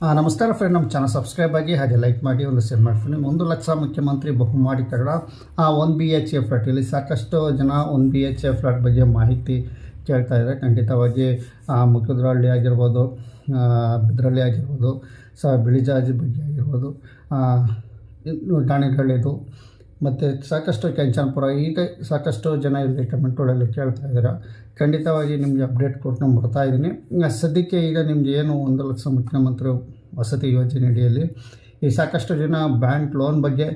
ನಮಸ್ಕಾರ ಫ್ರೆಂಡ್ ನಮ್ಮ channel subscribe ಆಗಿ ಹಾಗೆ ಲೈಕ್ ಮಾಡಿ ಒಂದು ಶೇರ್ ಮಾಡ್ತೀನಿ ಒಂದು ಲಕ್ಷ ಮುಖ್ಯಮಂತ್ರಿ ಬಹುಮಾಡಿ ತಗಡ ಆ one B H A flat ಇಲ್ಲಿ ಸಾಕಷ್ಟು ಜನ one B H A flat ಬಗ್ಗೆ ಮಾಹಿತಿ ಕೇಳ್ತಾ ಇದ್ದಾರೆ. ಖಂಡಿತವಾಗಿ ಮುಖದ್ರಹಳ್ಳಿ ಆಗಿರ್ಬೋದು ಬಿದ್ರಳ್ಳಿ ಆಗಿರ್ಬೋದು ಸ ಬಿಳಿಜಾಜಿ ಬಗ್ಗೆ ಆಗಿರ್ಬೋದು ದಾಣಿಗಳ್ಳಿದು ಮತ್ತು ಸಾಕಷ್ಟು ಕೆಂಚನಪುರ, ಈಗ ಸಾಕಷ್ಟು ಜನ ಇಲ್ಲಿ ಕಮೆಂಟ್ಗಳಲ್ಲಿ ಕೇಳ್ತಾ ಇದ್ದೀರ. ಖಂಡಿತವಾಗಿ ನಿಮಗೆ ಅಪ್ಡೇಟ್ ಕೊಟ್ಟು ಬರ್ತಾ ಇದ್ದೀನಿ. ಸದ್ಯಕ್ಕೆ ಈಗ ನಿಮ್ಗೆ ಏನು ಒಂದು ಲಕ್ಷ ಮುಖ್ಯಮಂತ್ರಿ ವಸತಿ ಯೋಜನೆ ಅಡಿಯಲ್ಲಿ, ಈ ಸಾಕಷ್ಟು ಜನ ಬ್ಯಾಂಕ್ ಲೋನ್ ಬಗ್ಗೆ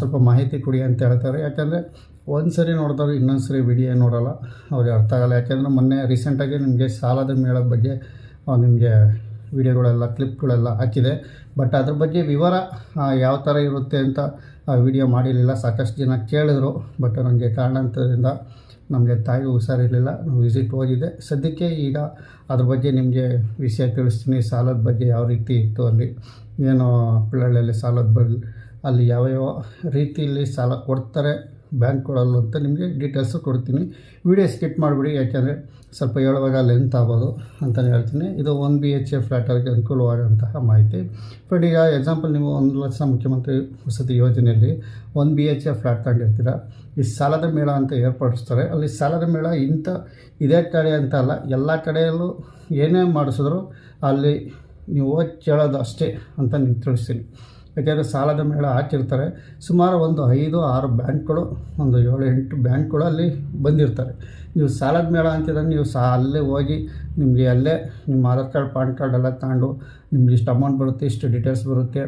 ಸ್ವಲ್ಪ ಮಾಹಿತಿ ಕೊಡಿ ಅಂತ ಹೇಳ್ತಾರೆ. ಯಾಕೆಂದರೆ ಒಂದು ಸರಿ ನೋಡಿದವ್ರು ಇನ್ನೊಂದು ಸರಿ ವಿಡಿಯೋ ನೋಡೋಲ್ಲ, ಅವ್ರಿಗೆ ಅರ್ಥ ಆಗಲ್ಲ. ಯಾಕೆಂದರೆ ಮೊನ್ನೆ ರೀಸೆಂಟಾಗಿ ನಿಮಗೆ ಸಾಲದ ಮೇಳದ ಬಗ್ಗೆ ನಿಮಗೆ ವಿಡಿಯೋಗಳೆಲ್ಲ ಕ್ಲಿಪ್ಗಳೆಲ್ಲ ಹಾಕಿದೆ. ಬಟ್ ಅದ್ರ ಬಗ್ಗೆ ವಿವರ ಯಾವ ಥರ ಇರುತ್ತೆ ಅಂತ ವಿಡಿಯೋ ಮಾಡಿರಲಿಲ್ಲ, ಸಾಕಷ್ಟು ಜನ ಕೇಳಿದ್ರು ಬಟ್ ನನಗೆ ಕಾರಣಾಂತರದಿಂದ ನಮಗೆ ತಾಯಿ ಹುಷಾರಿರಲಿಲ್ಲ ವಿಸಿಟ್ ಹೋಗಿದ್ದೆ. ಸದ್ಯಕ್ಕೆ ಈಗ ಅದ್ರ ಬಗ್ಗೆ ನಿಮಗೆ ವಿಷಯ ತಿಳಿಸ್ತೀನಿ, ಸಾಲದ ಬಗ್ಗೆ ಯಾವ ರೀತಿ ಇತ್ತು ಅಲ್ಲಿ, ಏನು ಪಿಳ್ಳಳ್ಳಿಯಲ್ಲಿ ಸಾಲದ ಬಗ್ಗೆ ಅಲ್ಲಿ ಯಾವ ಯಾವ ರೀತಿಯಲ್ಲಿ ಸಾಲ ಕೊಡ್ತಾರೆ ಬ್ಯಾಂಕ್ಗಳಲ್ಲೂ ಅಂತ ನಿಮಗೆ ಡೀಟೇಲ್ಸು ಕೊಡ್ತೀನಿ. ವಿಡಿಯೋ ಸ್ಕಿಪ್ ಮಾಡಿಬಿಡಿ, ಯಾಕೆಂದರೆ ಸ್ವಲ್ಪ ಹೇಳುವಾಗ ಲೆಂತ್ ಆಗೋದು ಅಂತಲೇ ಹೇಳ್ತೀನಿ. ಇದು ಒನ್ ಬಿ ಎಚ್ ಎ ಫ್ಲ್ಯಾಟರ್ಗೆ ಅನುಕೂಲವಾದಂತಹ ಮಾಹಿತಿ. ಬಟ್ ಈಗ ಎಕ್ಸಾಂಪಲ್ ನೀವು ಒಂದು ಲಕ್ಷ ಮುಖ್ಯಮಂತ್ರಿ ವಸತಿ ಯೋಜನೆಯಲ್ಲಿ one B H A flat ತಗೊಂಡಿರ್ತೀರ? ಈ ಸಾಲದ ಮೇಳ ಅಂತ ಏರ್ಪಡಿಸ್ತಾರೆ. ಅಲ್ಲಿ ಸಾಲದ ಮೇಳ ಇಂಥ ಇದೇ ಕಡೆ ಅಂತ ಅಲ್ಲ, ಎಲ್ಲ ಕಡೆಯಲ್ಲೂ ಏನೇ ಮಾಡಿಸಿದ್ರು ಅಲ್ಲಿ ನೀವು ಕೇಳೋದು ಅಷ್ಟೇ ಅಂತ ನಿಮ್ಗೆ ತಿಳಿಸ್ತೀನಿ. ಯಾಕೆಂದರೆ ಸಾಲದ ಮೇಳ ಹಾಕಿರ್ತಾರೆ. ಸುಮಾರು ಒಂದು ಐದು, ಆರು ಬ್ಯಾಂಕ್ಗಳು, ಒಂದು ಏಳು, ಎಂಟು ಬ್ಯಾಂಕ್ಗಳು ಅಲ್ಲಿ ಬಂದಿರ್ತಾರೆ. ನೀವು ಸಾಲದ ಮೇಳ ಅಂತಿದ್ರೆ ನೀವು ಸಾ, ಅಲ್ಲೇ ಹೋಗಿ ನಿಮಗೆ ಅಲ್ಲೇ ನಿಮ್ಮ ಆಧಾರ್ ಕಾರ್ಡ್, ಪಾನ್ ಕಾರ್ಡ್ ಎಲ್ಲ ತಗೊಂಡು ನಿಮ್ಗೆ ಇಷ್ಟು ಅಮೌಂಟ್ ಬರುತ್ತೆ, ಇಷ್ಟು ಡೀಟೇಲ್ಸ್ ಬರುತ್ತೆ.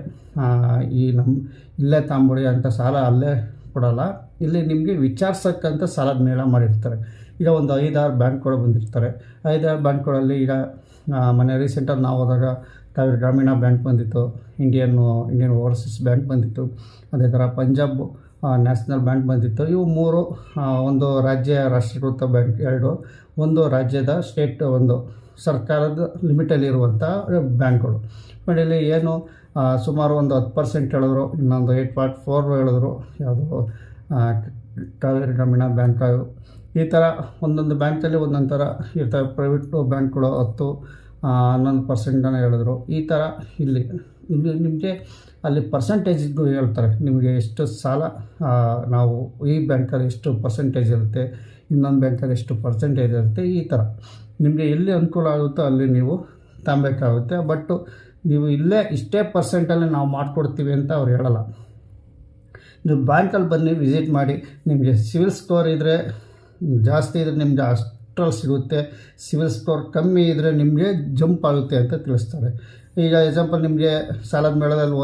ಈ ನಮ್ಮ ಇಲ್ಲೇ ತಗೊಂಬಿಡಿ ಅಂತ ಸಾಲ ಅಲ್ಲೇ ಕೊಡೋಲ್ಲ. ಇಲ್ಲಿ ನಿಮಗೆ ವಿಚಾರಿಸಕ್ಕಂಥ ಸಾಲದ ಮೇಳ ಮಾಡಿರ್ತಾರೆ. ಈಗ ಒಂದು ಐದಾರು ಬ್ಯಾಂಕ್ಗಳು ಬಂದಿರ್ತಾರೆ. ಐದಾರು ಬ್ಯಾಂಕ್ಗಳಲ್ಲಿ ಈಗ ಮನೆ ರೀಸೆಂಟಾಗಿ ನಾವು ಹೋದಾಗ ಕಾವೇರಿ ಗ್ರಾಮೀಣ ಬ್ಯಾಂಕ್ ಬಂದಿತ್ತು, ಇಂಡಿಯನ್ ಇಂಡಿಯನ್ ಓವರ್ಸೀಸ್ ಬ್ಯಾಂಕ್ ಬಂದಿತ್ತು, ಅದೇ ಥರ ಪಂಜಾಬ್ ನ್ಯಾಷನಲ್ ಬ್ಯಾಂಕ್ ಬಂದಿತ್ತು. ಇವು ಮೂರು ಒಂದು ರಾಜ್ಯ ರಾಷ್ಟ್ರೀಕೃತ ಬ್ಯಾಂಕ್, ಎರಡು, ಒಂದು ರಾಜ್ಯದ ಸ್ಟೇಟ್, ಒಂದು ಸರ್ಕಾರದ ಲಿಮಿಟಲ್ಲಿರುವಂಥ ಬ್ಯಾಂಕ್ಗಳು. ಬಟ್ ಏನು ಸುಮಾರು ಒಂದು ಹತ್ತು ಪರ್ಸೆಂಟ್ ಹೇಳಿದ್ರು, ಇನ್ನೊಂದು ಏಯ್ಟ್ ಪಾಯಿಂಟ್ ಫೋರ್ ಹೇಳಿದ್ರು, ಯಾವುದು ಕಾವೇರಿ ಗ್ರಾಮೀಣ ಬ್ಯಾಂಕ್ ಈ ಥರ ಒಂದೊಂದು ಬ್ಯಾಂಕಲ್ಲಿ ಒಂದೊಂದು ಥರ ಇರ್ತವೆ. ಪ್ರೈವೇಟು ಬ್ಯಾಂಕ್ಗಳು ಹತ್ತು ಹನ್ನೊಂದು ಪರ್ಸೆಂಟನ್ನು ಹೇಳಿದ್ರು. ಈ ಥರ ಇಲ್ಲಿ ಇಲ್ಲಿ ನಿಮಗೆ ಅಲ್ಲಿ ಪರ್ಸೆಂಟೇಜ್ಗೂ ಹೇಳ್ತಾರೆ. ನಿಮಗೆ ಎಷ್ಟು ಸಾಲ ನಾವು ಈ ಬ್ಯಾಂಕಲ್ಲಿ ಎಷ್ಟು ಪರ್ಸೆಂಟೇಜ್ ಇರುತ್ತೆ, ಇನ್ನೊಂದು ಬ್ಯಾಂಕಲ್ಲಿ ಎಷ್ಟು ಪರ್ಸೆಂಟೇಜ್ ಇರುತ್ತೆ, ಈ ಥರ ನಿಮಗೆ ಎಲ್ಲಿ ಅನುಕೂಲ ಆಗುತ್ತೋ ಅಲ್ಲಿ ನೀವು ತಾಂಬೇಕಾಗುತ್ತೆ ಬಟ್ಟು ನೀವು ಇಲ್ಲೇ ಇಷ್ಟೇ ಪರ್ಸೆಂಟಲ್ಲಿ ನಾವು ಮಾಡಿಕೊಡ್ತೀವಿ ಅಂತ ಅವ್ರು ಹೇಳಲ್ಲ. ನೀವು ಬ್ಯಾಂಕಲ್ಲಿ ಬನ್ನಿ ವಿಸಿಟ್ ಮಾಡಿ, ನಿಮಗೆ ಸಿವಿಲ್ ಸ್ಕೋರ್ ಇದ್ದರೆ ಜಾಸ್ತಿ ಇದ್ದರೆ ನಿಮಗೆ ಅಷ್ಟರಲ್ಲಿ ಸಿಗುತ್ತೆ, ಸಿವಿಲ್ ಸ್ಕೋರ್ ಕಮ್ಮಿ ಇದ್ದರೆ ನಿಮಗೆ ಜಂಪ್ ಆಗುತ್ತೆ ಅಂತ ತಿಳಿಸ್ತಾರೆ. ಈಗ ಎಕ್ಸಾಂಪಲ್ ನಿಮಗೆ ಸಾಲದ ಮೇಳದಲ್ಲಿ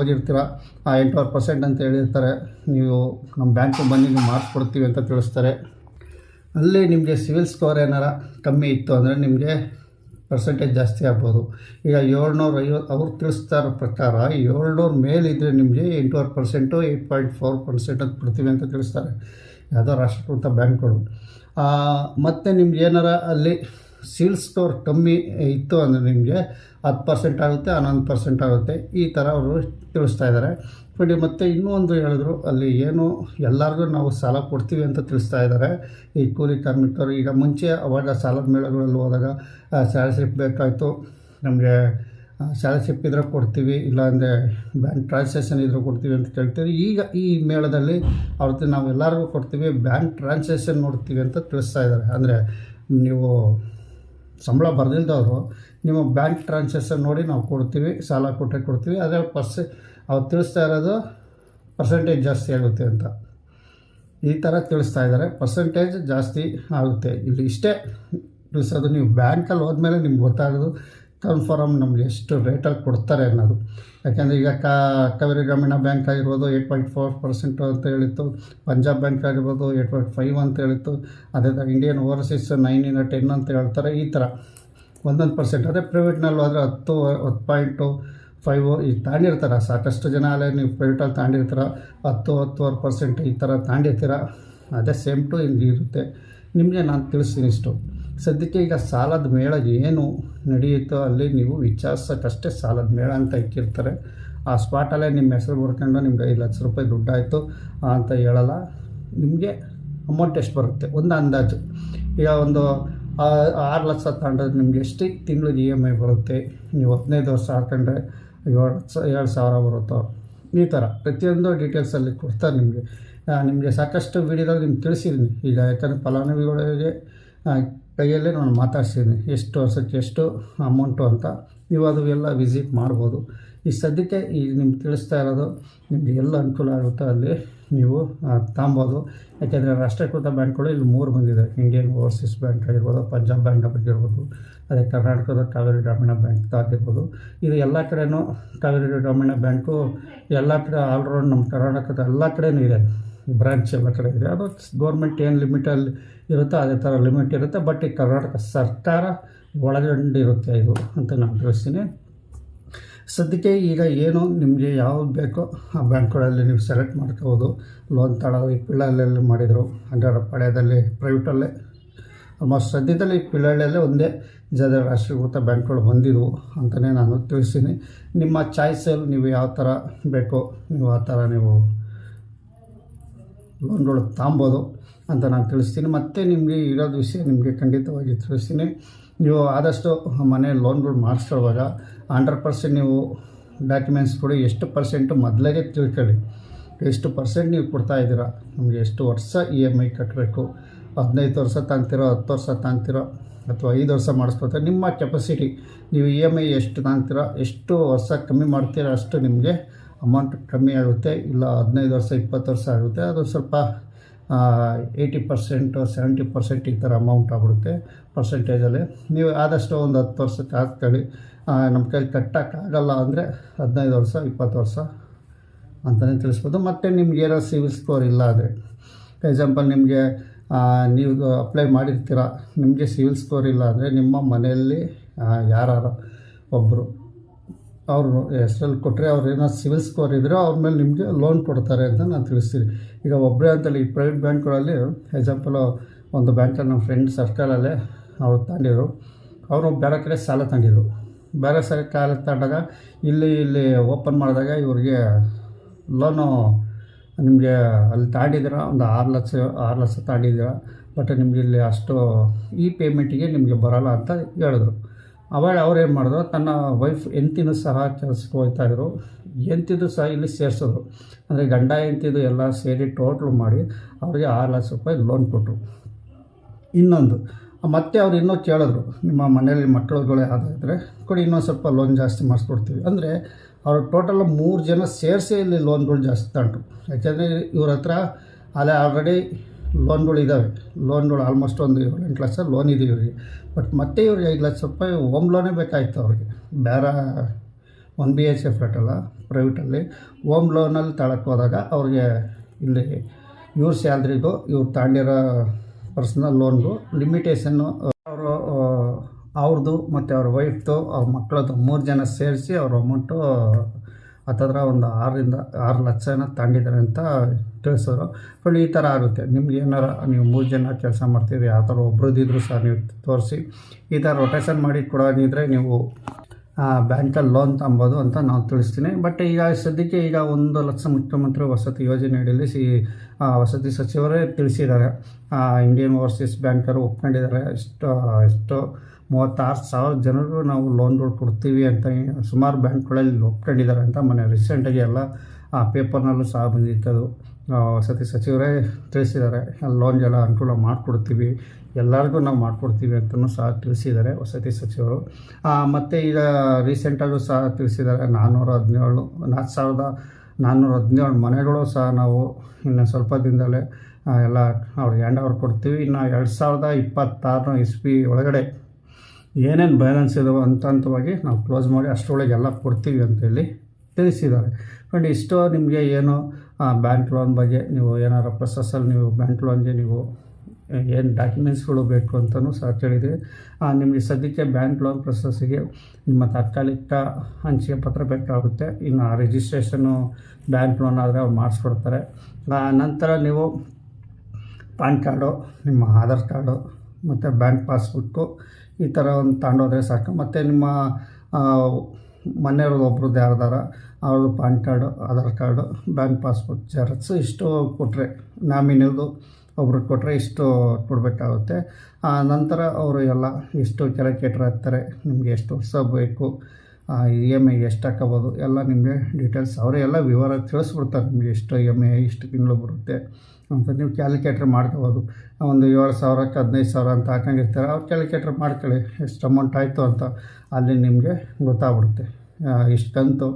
ಆ ಎಂಟೂವರೆ ಪರ್ಸೆಂಟ್ ಅಂತ ಹೇಳಿರ್ತಾರೆ, ನೀವು ನಮ್ಮ ಬ್ಯಾಂಕು ಬನ್ನಿ, ನೀವು ಮಾಡಿಸ್ಕೊಡ್ತೀವಿ ಅಂತ ತಿಳಿಸ್ತಾರೆ. ಅಲ್ಲಿ ನಿಮಗೆ ಸಿವಿಲ್ ಸ್ಕೋರ್ ಏನಾರ ಕಮ್ಮಿ ಇತ್ತು ಅಂದರೆ ನಿಮಗೆ ಪರ್ಸೆಂಟೇಜ್ ಜಾಸ್ತಿ ಆಗ್ಬೋದು. ಈಗ ಏಳ್ನೂರ ಐವತ್ತು ಅವ್ರು ತಿಳಿಸ್ತಾ ಪ್ರಕಾರ ಏಳ್ನೂರ ಮೇಲಿದ್ದರೆ ನಿಮಗೆ ಎಂಟೂವರೆ percent eight point four percent ಅಂತ ಕೊಡ್ತೀವಿ ಅಂತ ತಿಳಿಸ್ತಾರೆ. ಯಾವುದೋ ರಾಷ್ಟ್ರೀಕೃತ ಬ್ಯಾಂಕ್ಗಳು. ಮತ್ತು ನಿಮ್ಗೆ ಏನಾರ ಅಲ್ಲಿ ಸೀಲ್ ಸ್ಟೋರ್ ಕಮ್ಮಿ ಇತ್ತು ಅಂದರೆ ನಿಮಗೆ ಹತ್ತು ಪರ್ಸೆಂಟ್ ಆಗುತ್ತೆ, ಹನ್ನೊಂದು ಪರ್ಸೆಂಟ್ ಆಗುತ್ತೆ, ಈ ಥರ ಅವರು ತಿಳಿಸ್ತಾ ಇದ್ದಾರೆ ನೋಡಿ, ಮತ್ತು ಇನ್ನೂ ಒಂದು ಹೇಳಿದ್ರು, ಅಲ್ಲಿ ಏನು ಎಲ್ಲರಿಗೂ ನಾವು ಸಾಲ ಕೊಡ್ತೀವಿ ಅಂತ ತಿಳಿಸ್ತಾ ಇದ್ದಾರೆ ಈ ಕೂಲಿ ಕಾರ್ಮಿಕರು, ಈಗ ಮುಂಚೆ ಅವಾಗ ಸಾಲದ ಮೇಳಗಳಲ್ಲಿ ಹೋದಾಗ ಸ್ಯಾಲರಿ ಬೇಕಾಯಿತು, ನಮಗೆ ಸ್ಯಾಲರಿ ಸ್ಲಿಪ್ ಇದ್ರೆ ಕೊಡ್ತೀವಿ, ಇಲ್ಲಾಂದರೆ ಬ್ಯಾಂಕ್ ಟ್ರಾನ್ಸಾಕ್ಷನ್ ಇದ್ರೆ ಕೊಡ್ತೀವಿ ಅಂತ ಕೇಳ್ತೀವಿ ಈಗ ಈ ಮೇಳದಲ್ಲಿ ಅವ್ರದ್ದು ನಾವು ಎಲ್ಲರಿಗೂ ಕೊಡ್ತೀವಿ, ಬ್ಯಾಂಕ್ ಟ್ರಾನ್ಸಾಕ್ಷನ್ ನೋಡ್ತೀವಿ ಅಂತ ತಿಳಿಸ್ತಾ ಇದ್ದಾರೆ. ಅಂದರೆ ನೀವು ಸಂಬಳ ಬರೆದಿಲ್ದವರು ನಿಮ್ಮ ಬ್ಯಾಂಕ್ ಟ್ರಾನ್ಸಾಕ್ಷನ್ ನೋಡಿ ನಾವು ಕೊಡ್ತೀವಿ, ಸಾಲ ಕೊಟ್ಟರೆ ಕೊಡ್ತೀವಿ. ಅದೇ ಪರ್ಸೆ, ಅವ್ರು ತಿಳಿಸ್ತಾ ಇರೋದು ಪರ್ಸೆಂಟೇಜ್ ಜಾಸ್ತಿ ಆಗುತ್ತೆ ಅಂತ. ಈ ಥರ ತಿಳಿಸ್ತಾ ಇದ್ದಾರೆ. ಪರ್ಸೆಂಟೇಜ್ ಜಾಸ್ತಿ ಆಗುತ್ತೆ. ಇಲ್ಲಿ ಇಷ್ಟೇ ತಿಳಿಸೋದು ನೀವು ಬ್ಯಾಂಕಲ್ಲಿ ಹೋದ್ಮೇಲೆ ನಿಮ್ಗೆ ಗೊತ್ತಾಗೋದು. ಕನ್ಫರ್ಮ್ ನಮ್ಗೆ ಎಷ್ಟು ರೇಟಲ್ಲಿ ಕೊಡ್ತಾರೆ ಅನ್ನೋದು. ಯಾಕೆಂದರೆ ಈಗ ಕಾವೇರಿ ಗ್ರಾಮೀಣ ಬ್ಯಾಂಕ್ ಆಗಿರ್ಬೋದು ಏಟ್ ಪಾಯಿಂಟ್ ಫೋರ್ ಪರ್ಸೆಂಟು ಅಂತ ಹೇಳಿತ್ತು. ಪಂಜಾಬ್ ಬ್ಯಾಂಕ್ ಆಗಿರ್ಬೋದು ಏಟ್ ಪಾಯಿಂಟ್ ಫೈವ್ ಅಂತ ಹೇಳಿತ್ತು. ಅದೇ ಥರ ಇಂಡಿಯನ್ ಓವರ್ಸೀಸ್ ನೈನ್ ಇನ್ನ ಟೆನ್ ಅಂತ ಹೇಳ್ತಾರೆ ಈ ಥರ. ಒಂದೊಂದು ಪರ್ಸೆಂಟ್, ಅದೇ ಪ್ರೈವೇಟ್ನಲ್ಲಿ ಹೋದರೆ ಹತ್ತು ಹತ್ತು ಪಾಯಿಂಟು ಫೈವು ಈ ತಾಂಡಿರ್ತಾರೆ. ಸಾಕಷ್ಟು ಜನ ಅಲ್ಲೇ ನೀವು ಪ್ರೈವೇಟಲ್ಲಿ ತಾಂಡಿರ್ತೀರ. ಹತ್ತು, ಹತ್ತುವರೆ ಪರ್ಸೆಂಟ್ ಈ ಥರ ತಾಂಡಿರ್ತೀರ. ಅದೇ ಸೇಮ್ ಟು ಹಿಂಗೆ ಇರುತ್ತೆ. ನಿಮಗೆ ನಾನು ತಿಳಿಸ್ತೀನಿ ಇಷ್ಟು. ಸದ್ಯಕ್ಕೆ ಈಗ ಸಾಲದ ಮೇಳ ಏನು ನಡೆಯುತ್ತೋ ಅಲ್ಲಿ ನೀವು ವಿಚಾರಿಸೋಕ್ಕಷ್ಟೇ ಸಾಲದ ಮೇಳ ಅಂತ ಇಟ್ಟಿರ್ತಾರೆ. ಆ ಸ್ಪಾಟಲ್ಲೇ ನಿಮ್ಮ ಹೆಸರು ಬರ್ಕೊಂಡು ನಿಮ್ಗೆ ಐದು ಲಕ್ಷ ರೂಪಾಯಿ ದುಡ್ಡಾಯಿತು ಅಂತ ಹೇಳಲ್ಲ. ನಿಮಗೆ ಅಮೌಂಟ್ ಎಷ್ಟು ಬರುತ್ತೆ? ಒಂದು ಅಂದಾಜು. ಈಗ ಒಂದು ಆರು ಲಕ್ಷ ತಗೊಂಡ್ರೆ ನಿಮ್ಗೆ ಎಷ್ಟು ತಿಂಗಳು ಇ ಎಂ ಐ ಬರುತ್ತೆ? ನೀವು ಹದಿನೈದು ವರ್ಷ ಹಾಕೊಂಡ್ರೆ ಏಳು ಸ ಏಳು ಸಾವಿರ ಬರುತ್ತೋ? ಈ ಥರ ಪ್ರತಿಯೊಂದು ಡೀಟೇಲ್ಸಲ್ಲಿ ಕೊಡ್ತಾರೆ ನಿಮಗೆ. ನಿಮಗೆ ಸಾಕಷ್ಟು ವೀಡಿಯೋದಲ್ಲಿ ನಿಮ್ಗೆ ತಿಳಿಸಿದ್ದೀನಿ. ಈಗ ಯಾಕಂದರೆ ಫಲಾನುಭವಿಗಳಿಗೆ ಕೈಯಲ್ಲೇ ನಾನು ಮಾತಾಡ್ಸಿದ್ದೀನಿ. ಎಷ್ಟು ವರ್ಷಕ್ಕೆ ಎಷ್ಟು ಅಮೌಂಟು ಅಂತ. ನೀವು ಅದು ಎಲ್ಲ ವಿಸಿಟ್ ಮಾಡ್ಬೋದು. ಈ ಸದ್ಯಕ್ಕೆ ಈ ನಿಮ್ಗೆ ತಿಳಿಸ್ತಾ ಇರೋದು, ನಿಮಗೆ ಎಲ್ಲ ಅನುಕೂಲ ಆಗುತ್ತೋ ಅಲ್ಲಿ ನೀವು ತಾಂಬೋದು. ಯಾಕೆಂದರೆ ರಾಷ್ಟ್ರೀಕೃತ ಬ್ಯಾಂಕ್ಗಳು ಇಲ್ಲಿ ಮೂರು ಬಂದಿದೆ. ಇಂಡಿಯನ್ ಓವರ್ಸೀಸ್ ಬ್ಯಾಂಕ್ ಆಗಿರ್ಬೋದು ಪಂಜಾಬ್ ಬ್ಯಾಂಕ್ ಆಗಿರ್ಬೋದು, ಅದೇ ಕರ್ನಾಟಕದ ಕಾವೇರಿ ಗ್ರಾಮೀಣ ಬ್ಯಾಂಕ್ ಆಗಿರ್ಬೋದು. ಇದು ಎಲ್ಲ ಕಡೆಯೂ ಕಾವೇರಿ ಗ್ರಾಮೀಣ ಬ್ಯಾಂಕು ಎಲ್ಲ ಕಡೆ ಆಲ್ರೌಂಡ್ ನಮ್ಮ ಕರ್ನಾಟಕದ ಎಲ್ಲ ಕಡೆಯೂ ಇದೆ. ಬ್ರಾಂಚ್ ಎಲ್ಲ ಕಡೆ ಇದೆ. ಅದು ಗೌರ್ಮೆಂಟ್ ಏನು ಲಿಮಿಟಲ್ಲಿ ಇರುತ್ತೋ ಅದೇ ಥರ ಲಿಮಿಟ್ ಇರುತ್ತೆ. ಬಟ್ ಈ ಕರ್ನಾಟಕ ಸರ್ಕಾರ ಒಳಗೊಂಡಿರುತ್ತೆ ಇದು ಅಂತ ನಾನು ತಿಳಿಸ್ತೀನಿ. ಸದ್ಯಕ್ಕೆ ಈಗ ಏನು ನಿಮಗೆ ಯಾವ್ದು ಬೇಕೋ ಆ ಬ್ಯಾಂಕ್ಗಳಲ್ಲಿ ನೀವು ಸೆಲೆಕ್ಟ್ ಮಾಡ್ಕೋಬೋದು. ಲೋನ್ ತಗೊಳ್ಳೋದು ಈ ಪಿಳ್ಳಲ್ಲಿ ಮಾಡಿದರು. ಹಂಗಾರ ಪಳ್ಯದಲ್ಲಿ ಪ್ರೈವೇಟಲ್ಲೇ ಆಲ್ಮೋಸ್ಟ್ ಸದ್ಯದಲ್ಲಿ ಈ ಪಿಳ್ಳಹಳ್ಳಿಯಲ್ಲೇ ಒಂದೇ ಜದ ರಾಷ್ಟ್ರೀಕೃತ ಬ್ಯಾಂಕ್ಗಳು ಬಂದಿದ್ವು ಅಂತಲೇ ನಾನು ತಿಳಿಸ್ತೀನಿ. ನಿಮ್ಮ ಚಾಯ್ಸಲ್ಲಿ ನೀವು ಯಾವ ಥರ ಬೇಕೋ ನೀವು ಆ ಥರ ನೀವು ಲೋನ್ಗಳು ತಾಂಬೋದು ಅಂತ ನಾನು ತಿಳಿಸ್ತೀನಿ. ಮತ್ತು ನಿಮಗೆ ಇರೋದು ವಿಷಯ ನಿಮಗೆ ಖಂಡಿತವಾಗಿ ತಿಳಿಸ್ತೀನಿ. ನೀವು ಆದಷ್ಟು ಮನೆ ಲೋನ್ಗಳು ಮಾಡಿಸ್ಕೊಳ್ಳುವಾಗ ಹಂಡ್ರೆಡ್ ಪರ್ಸೆಂಟ್ ನೀವು ಡಾಕ್ಯುಮೆಂಟ್ಸ್ ಕೊಡಿ. ಎಷ್ಟು ಪರ್ಸೆಂಟು ಮೊದಲಾಗೆ ತಿಳ್ಕೊಳ್ಳಿ. ಎಷ್ಟು ಪರ್ಸೆಂಟ್ ನೀವು ಕೊಡ್ತಾ ಇದ್ದೀರಾ? ನಮಗೆ ಎಷ್ಟು ವರ್ಷ ಇ ಎಂ ಐ ಕಟ್ಟಬೇಕು ಹದಿನೈದು ವರ್ಷ ತಾಂತಿರೋ ಹತ್ತು ವರ್ಷ ತಾಂತಿರೋ ಅಥವಾ ಐದು ವರ್ಷ ಮಾಡಿಸ್ಕೊತಾರೆ ನಿಮ್ಮ ಕೆಪಾಸಿಟಿ ನೀವು ಇ ಎಂ ಐ ಎಷ್ಟು ತಾಂತಿರೋ ಎಷ್ಟು ವರ್ಷ ಕಮ್ಮಿ ಮಾಡ್ತೀರೋ ಅಷ್ಟು ನಿಮಗೆ ಅಮೌಂಟ್ ಕಮ್ಮಿ ಆಗುತ್ತೆ, ಇಲ್ಲ ಹದಿನೈದು ವರ್ಷ, ಇಪ್ಪತ್ತು ವರ್ಷ ಆಗುತ್ತೆ, ಅದು ಸ್ವಲ್ಪ ಏಯ್ಟಿ ಪರ್ಸೆಂಟು ಸೆವೆಂಟಿ ಪರ್ಸೆಂಟ್ ಈ ಥರ ಅಮೌಂಟ್ ಆಗ್ಬಿಡುತ್ತೆ ಪರ್ಸೆಂಟೇಜಲ್ಲಿ ನೀವು ಆದಷ್ಟು ಒಂದು ಹತ್ತು ವರ್ಷಕ್ಕೆ ಹಾಕ್ಕೊಳ್ಳಿ ನಮ್ಮ ಕೈಲಿ ಕಟ್ಟೋಕ್ಕಾಗಲ್ಲ ಅಂದರೆ ಹದಿನೈದು ವರ್ಷ, ಇಪ್ಪತ್ತು ವರ್ಷ ಅಂತಲೇ ತಿಳಿಸ್ಬೋದು. ಮತ್ತು ನಿಮ್ಗೆ ಏನೋ ಸಿವಿಲ್ ಸ್ಕೋರ್ ಇಲ್ಲ ಅಂದರೆ ಎಕ್ಸಾಂಪಲ್ ನಿಮಗೆ ನೀವು ಅಪ್ಲೈ ಮಾಡಿರ್ತೀರ, ನಿಮಗೆ ಸಿವಿಲ್ ಸ್ಕೋರ್ ಇಲ್ಲ ಅಂದರೆ ನಿಮ್ಮ ಮನೆಯಲ್ಲಿ ಯಾರು ಒಬ್ಬರು ಅವರು ಹೆಸರಲ್ಲಿ ಕೊಟ್ಟರೆ ಅವ್ರು ಏನಾದ್ರು ಸಿವಿಲ್ ಸ್ಕೋರ್ ಇದ್ದರೆ ಅವ್ರ ಮೇಲೆ ನಿಮಗೆ ಲೋನ್ ಕೊಡ್ತಾರೆ ಅಂತ ನಾನು ತಿಳಿಸ್ತೀನಿ. ಈಗ ಒಬ್ಬರೇ ಅಂತೇಳಿ ಈ ಪ್ರೈವೇಟ್ ಬ್ಯಾಂಕ್ಗಳಲ್ಲಿ ಎಕ್ಸಾಂಪಲು ಒಂದು ಬ್ಯಾಂಕಲ್ಲಿ ನಮ್ಮ ಫ್ರೆಂಡ್ ಸರ್ಕಲಲ್ಲೇ ಅವ್ರು ತಗೊಂಡಿದ್ರು ಅವರು ಬೇರೆ ಕಡೆ ಸಾಲ ತಗೊಂಡಿದ್ರು ಬೇರೆ ಸರಿ ಕಾಲ ತಗೊಂಡಾಗ ಇಲ್ಲಿ ಇಲ್ಲಿ ಓಪನ್ ಮಾಡಿದಾಗ ಇವ್ರಿಗೆ ಲೋನು ನಿಮಗೆ ಅಲ್ಲಿ ತಗೊಂಡಿದ್ದೀರ, ಒಂದು ಆರು ಲಕ್ಷ ಆರು ಲಕ್ಷ ತಗೊಂಡಿದ್ದೀರ ಬಟ್ ನಿಮಗೆ ಇಲ್ಲಿ ಅಷ್ಟು ಈ ಪೇಮೆಂಟಿಗೆ ನಿಮಗೆ ಬರೋಲ್ಲ ಅಂತ ಹೇಳಿದ್ರು. ಅವಾಗ ಅವ್ರು ಏನು ಮಾಡಿದ್ರು, ತನ್ನ ವೈಫ್ ಎಂತಿನ ಸಹ ಕೆಲಸಕ್ಕೆ ಹೋಗ್ತಾ ಇದ್ರು. ಹೆಂಡ್ತಿದು ಸಹ ಇಲ್ಲಿ ಸೇರಿಸಿದ್ರು ಅಂದರೆ ಗಂಡ ಎಂತಿದ್ದು ಎಲ್ಲ ಸೇರಿ ಟೋಟ್ಲು ಮಾಡಿ ಅವರಿಗೆ ಆರು ಲಕ್ಷ ರೂಪಾಯಿ ಲೋನ್ ಕೊಟ್ಟರು ಇನ್ನೊಂದು, ಮತ್ತೆ ಅವ್ರು ಇನ್ನೂ ಕೇಳಿದ್ರು, ನಿಮ್ಮ ಮನೆಯಲ್ಲಿ ಮಕ್ಕಳುಗಳು ಯಾವುದಾದ್ರೆ ಕೊಡಿ, ಇನ್ನೊಂದು ಸ್ವಲ್ಪ ಲೋನ್ ಜಾಸ್ತಿ ಮಾಡಿಸ್ಕೊಡ್ತೀವಿ. ಅಂದರೆ ಅವರು ಟೋಟಲ್ ಮೂರು ಜನ ಸೇರಿಸಿ ಇಲ್ಲಿ ಲೋನ್ಗಳು ಜಾಸ್ತಿ ತಗೊಂಡ್ರು. ಯಾಕೆಂದರೆ ಇವ್ರ ಹತ್ರ ಅಲ್ಲೇ ಆಲ್ರೆಡಿ ಲೋನ್ಗಳು ಇದ್ದಾವೆ ಲೋನ್ಗಳು ಆಲ್ಮೋಸ್ಟ್ ಒಂದು ಎಂಟು ಲಕ್ಷ ಲೋನ್ ಇದೆ ಇವರಿಗೆ ಬಟ್ ಮತ್ತೆ ಇವ್ರಿಗೆ ಐದು ಲಕ್ಷ ರೂಪಾಯಿ ಹೋಮ್ ಲೋನೇ ಬೇಕಾಗಿತ್ತು ಅವ್ರಿಗೆ. ಬೇರೆ one B H A flat ಅಲ್ಲ ಪ್ರೈವೇಟಲ್ಲಿ ಹೋಮ್ ಲೋನಲ್ಲಿ ತಾಳಕ್ಕೆ ಹೋದಾಗ ಅವ್ರಿಗೆ ಇಲ್ಲಿ ಇವ್ರ ಸ್ಯಾಲ್ರಿಗೂ ಇವ್ರು ತಾಂಡಿರೋ ಪರ್ಸ್ನಲ್ ಲೋನ್ಗೂ ಲಿಮಿಟೇಷನ್ನು ಅವರು ಅವ್ರದ್ದು ಮತ್ತು ಅವ್ರ ವೈಫ್ದು ಅವ್ರ ಮಕ್ಕಳದ್ದು ಮೂರು ಜನ ಸೇರಿಸಿ ಅವ್ರ ಅಮೌಂಟು ಹತ್ತತ್ರ ಒಂದು ಆರರಿಂದ ಆರು ಲಕ್ಷನ ತಂಡಿದ್ದಾರೆ ಅಂತ ತಿಳಿಸೋರು. ಬಟ್ ಈ ಥರ ಆಗುತ್ತೆ. ನಿಮ್ಗೆ ಏನಾರ ನೀವು ಮೂರು ಜನ ಕೆಲಸ ಮಾಡ್ತೀರಿ ಯಾವ ಥರ ಒಬ್ರದ್ದಿದ್ರು ಸಹ ನೀವು ತೋರಿಸಿ. ಈ ಥರ ರೊಟೇಷನ್ ಮಾಡಿ ಕೊಡೋದಿದ್ರೆ ನೀವು ಬ್ಯಾಂಕಲ್ಲಿ ಲೋನ್ ತಂಬೋದು ಅಂತ ನಾನು ತಿಳಿಸ್ತೀನಿ. ಬಟ್ ಈಗ ಸದ್ಯಕ್ಕೆ ಈಗ ಒಂದು ಲಕ್ಷ ಮುಖ್ಯಮಂತ್ರಿ ವಸತಿ ಯೋಜನೆ ಅಡಿಯಲ್ಲಿ ಸಿ ವಸತಿ ಸಚಿವರೇ ತಿಳಿಸಿದ್ದಾರೆ. ಇಂಡಿಯನ್ ಓವರ್ಸೀಸ್ ಬ್ಯಾಂಕರು ಒಪ್ಕೊಂಡಿದ್ದಾರೆ. ಎಷ್ಟು ಎಷ್ಟು ಮೂವತ್ತಾರು ಸಾವಿರ ಜನರು ನಾವು ಲೋನ್ಗಳು ಕೊಡ್ತೀವಿ ಅಂತ ಸುಮಾರು ಬ್ಯಾಂಕ್ಗಳಲ್ಲಿ ಒಪ್ಕೊಂಡಿದ್ದಾರೆ ಅಂತ ಮೊನ್ನೆ ರೀಸೆಂಟಾಗಿ ಎಲ್ಲ, ಆ ಪೇಪರ್ನಲ್ಲೂ ಸಹ ಬಂದಿತ್ತು ವಸತಿ ಸಚಿವರೇ ತಿಳಿಸಿದ್ದಾರೆ ಲೋನ್ಗೆಲ್ಲ ಅನುಕೂಲ ಮಾಡಿಕೊಡ್ತೀವಿ, ಎಲ್ಲರಿಗೂ ನಾವು ಮಾಡಿಕೊಡ್ತೀವಿ ಅಂತಲೂ ಸಹ ತಿಳಿಸಿದ್ದಾರೆ ವಸತಿ ಸಚಿವರು. ಮತ್ತು ಈಗ ರೀಸೆಂಟಾಗೂ ಸಹ ತಿಳಿಸಿದ್ದಾರೆ ನಾನ್ನೂರ ಹದಿನೇಳು, ನಾಲ್ಕು ಸಾವಿರದ ನಾನ್ನೂರ ಹದಿನೇಳು ಮನೆಗಳು ಸಹ ನಾವು ಇನ್ನು ಸ್ವಲ್ಪ ದಿನದಲ್ಲೇ ಎಲ್ಲ ಅವ್ರಿಗೆ ಹ್ಯಾಂಡ್ ಓವರ್ ಕೊಡ್ತೀವಿ. ಇನ್ನು ಎರಡು ಸಾವಿರದ ಇಪ್ಪತ್ತಾರು ಇಸ್ವಿ ಒಳಗಡೆ ಏನೇನು ಬ್ಯಾಲೆನ್ಸ್ ಇದಾವೆ ಹಂತ ಹಂತವಾಗಿ ನಾವು ಕ್ಲೋಸ್ ಮಾಡಿ ಅಷ್ಟರೊಳಗೆ ಎಲ್ಲ ಕೊಡ್ತೀವಿ ಅಂತೇಳಿ ತಿಳಿಸಿದ್ದಾರೆ. ಫ್ರೆಂಡ್ ಇಷ್ಟು ನಿಮಗೆ ಏನು ಬ್ಯಾಂಕ್ ಲೋನ್ ಬಗ್ಗೆ ನೀವು ಏನಾರು ಪ್ರೊಸೆಸಲ್ಲಿ ನೀವು ಬ್ಯಾಂಕ್ ಲೋನ್ಗೆ ನೀವು ಏನು ಡಾಕ್ಯುಮೆಂಟ್ಸ್ಗಳು ಬೇಕು ಅಂತಲೂ ಸಹ ಕೇಳಿದ್ವಿ ನಿಮಗೆ ಸದ್ಯಕ್ಕೆ ಬ್ಯಾಂಕ್ ಲೋನ್ ಪ್ರೊಸೆಸ್ಸಿಗೆ ನಿಮ್ಮ ತಾತ್ಕಾಲಿಕ ಹಂಚಿಕೆ ಪತ್ರ ಬೇಕಾಗುತ್ತೆ. ಇನ್ನು ರಿಜಿಸ್ಟ್ರೇಷನು ಬ್ಯಾಂಕ್ ಲೋನ್ ಆದರೆ ಅವ್ರು ಮಾಡಿಸ್ಕೊಡ್ತಾರೆ. ಆ, ನಂತರ ನೀವು ಪಾನ್ ಕಾರ್ಡು ನಿಮ್ಮ ಆಧಾರ್ ಕಾರ್ಡು ಮತ್ತು ಬ್ಯಾಂಕ್ ಪಾಸ್ಬುಕ್ಕು ಈ ಥರ ಒಂದು ತಗೊಂಡೋದ್ರೆ ಸಾಕು. ಮತ್ತು ನಿಮ್ಮ ಆ, ಮನೆಯವ್ರದ್ದು ಒಬ್ರದ್ದು ಯಾರ್ದಾರ, ಅವ್ರದ್ದು PAN card, Aadhaar card, bank passbook, xerox ಇಷ್ಟು ಕೊಟ್ಟರೆ ನಾಮಿನಿದು ಒಬ್ರಿಗೆ ಕೊಟ್ಟರೆ ಇಷ್ಟು ಕೊಡಬೇಕಾಗುತ್ತೆ. ಆ ನಂತರ ಅವರು ಎಲ್ಲ ಎಷ್ಟು ಕ್ಯಾಲ್ಕುಲೇಟರ್ ಹಾಕ್ತಾರೆ ನಿಮಗೆ ಎಷ್ಟು ವರ್ಷ ಬೇಕು ಇ ಎಂ ಐ ಎಷ್ಟು ಹಾಕೋಬೋದು ಎಲ್ಲ ನಿಮಗೆ ಡೀಟೇಲ್ಸ್ ಅವರೇ ಎಲ್ಲ ವಿವರ ತಿಳಿಸ್ಬಿಡ್ತಾರೆ ನಿಮಗೆ ಎಷ್ಟು ಇ ಎಂ ಐ ಇಷ್ಟು ತಿಂಗಳು ಬರುತ್ತೆ ಅಂತ ನೀವು ಕ್ಯಾಲ್ಕುಲೇಟ್ರ್ ಮಾಡ್ಕೋಬೋದು. ಒಂದು ಏಳು ಸಾವಿರಕ್ಕೆ ಹದಿನೈದು ಸಾವಿರ ಅಂತ ಹಾಕೊಂಡಿರ್ತಾರೆ ಅವ್ರು ಕ್ಯಾಲ್ಕುಲೇಟ್ರ್ ಮಾಡ್ಕೊಳ್ಳಿ ಎಷ್ಟು ಅಮೌಂಟ್ ಆಯಿತು ಅಂತ ಅಲ್ಲಿ ನಿಮಗೆ ಗೊತ್ತಾಗ್ಬಿಡುತ್ತೆ. ಇಷ್ಟು ಕಂತು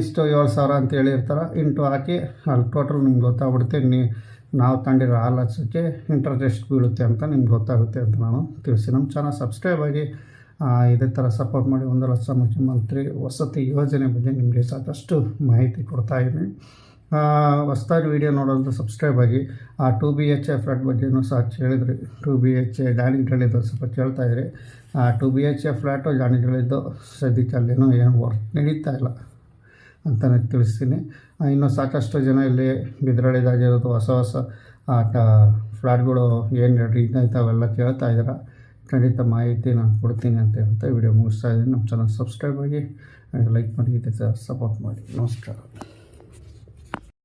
ಇಷ್ಟು ಏಳು ಸಾವಿರ ಅಂತ ಹೇಳಿರ್ತಾರೆ, ಇಂಟು ಹಾಕಿ ಅಲ್ಲಿ ಟೋಟಲ್ ನಿಮ್ಗೆ ಗೊತ್ತಾಗ್ಬಿಡುತ್ತೆ. ನೀ, ನಾವು ತಂಡಿರೋ ಆ ಇಂಟ್ರೆಸ್ಟ್ ಎಷ್ಟು ಬೀಳುತ್ತೆ ಅಂತ ನಿಮ್ಗೆ ಗೊತ್ತಾಗುತ್ತೆ ಅಂತ ನಾನು ತಿಳಿಸಿ. ನಮ್ಮ ಚಾನಲ್ ಸಬ್ಸ್ಕ್ರೈಬ್ ಆಗಿ ಇದೇ ಥರ ಸಪೋರ್ಟ್ ಮಾಡಿ ಒಂದು ಲಕ್ಷ ಮುಖ್ಯಮಂತ್ರಿ ವಸತಿ ಯೋಜನೆ ಬಗ್ಗೆ ನಿಮಗೆ ಸಾಕಷ್ಟು ಮಾಹಿತಿ ಕೊಡ್ತಾ ಇದ್ದೀನಿ. ಹೊಸ್ದಾಗಿ ವೀಡಿಯೋ ನೋಡೋದು ಸಬ್ಸ್ಕ್ರೈಬ್ ಆಗಿ. ಆ two B H A flat ಬಗ್ಗೆನೂ ಸಹ ಕೇಳಿದ್ರಿ. Two B H A dining ಹೇಳಿದ್ದು ಸ್ವಲ್ಪ ಕೇಳ್ತಾ ಇದ್ರಿ. ಆ two B H A flat dining ಹೇಳಿದ್ದು ಸದ್ಯಕ್ಕೆ ಅಲ್ಲೇನೋ ಏನು ವರ್ಕ್ ನಡೀತಾ ಇಲ್ಲ ಅಂತಲೇ ತಿಳಿಸ್ತೀನಿ. ಇನ್ನೂ ಇನ್ನು ಸಾಕಷ್ಟು ಜನ ಇಲ್ಲಿ ಬಿದ್ರಳಿದಾಗಿರೋದು ಹೊಸ ಹೊಸ ಆ, ಟ- ಫ್ಲ್ಯಾಟ್ಗಳು ಏನು ಹೇಳಿ ಇದ್ದಾವೆಲ್ಲ ಕೇಳ್ತಾ ಇದ್ದೀರಾ. ಖಂಡಿತ ಮಾಹಿತಿ ನಾನು ಕೊಡ್ತೀನಿ ಅಂತ ಹೇಳ್ತಾ ವಿಡಿಯೋ ಮುಗಿಸ್ತಾ ಇದ್ದೀನಿ. ನಮ್ಮ ಚಾನಲ್ ಸಬ್ಸ್ಕ್ರೈಬ್ ಆಗಿ ಲೈಕ್ ಮಾಡಿ ಸಪೋರ್ಟ್ ಮಾಡಿ. ನಮಸ್ಕಾರ.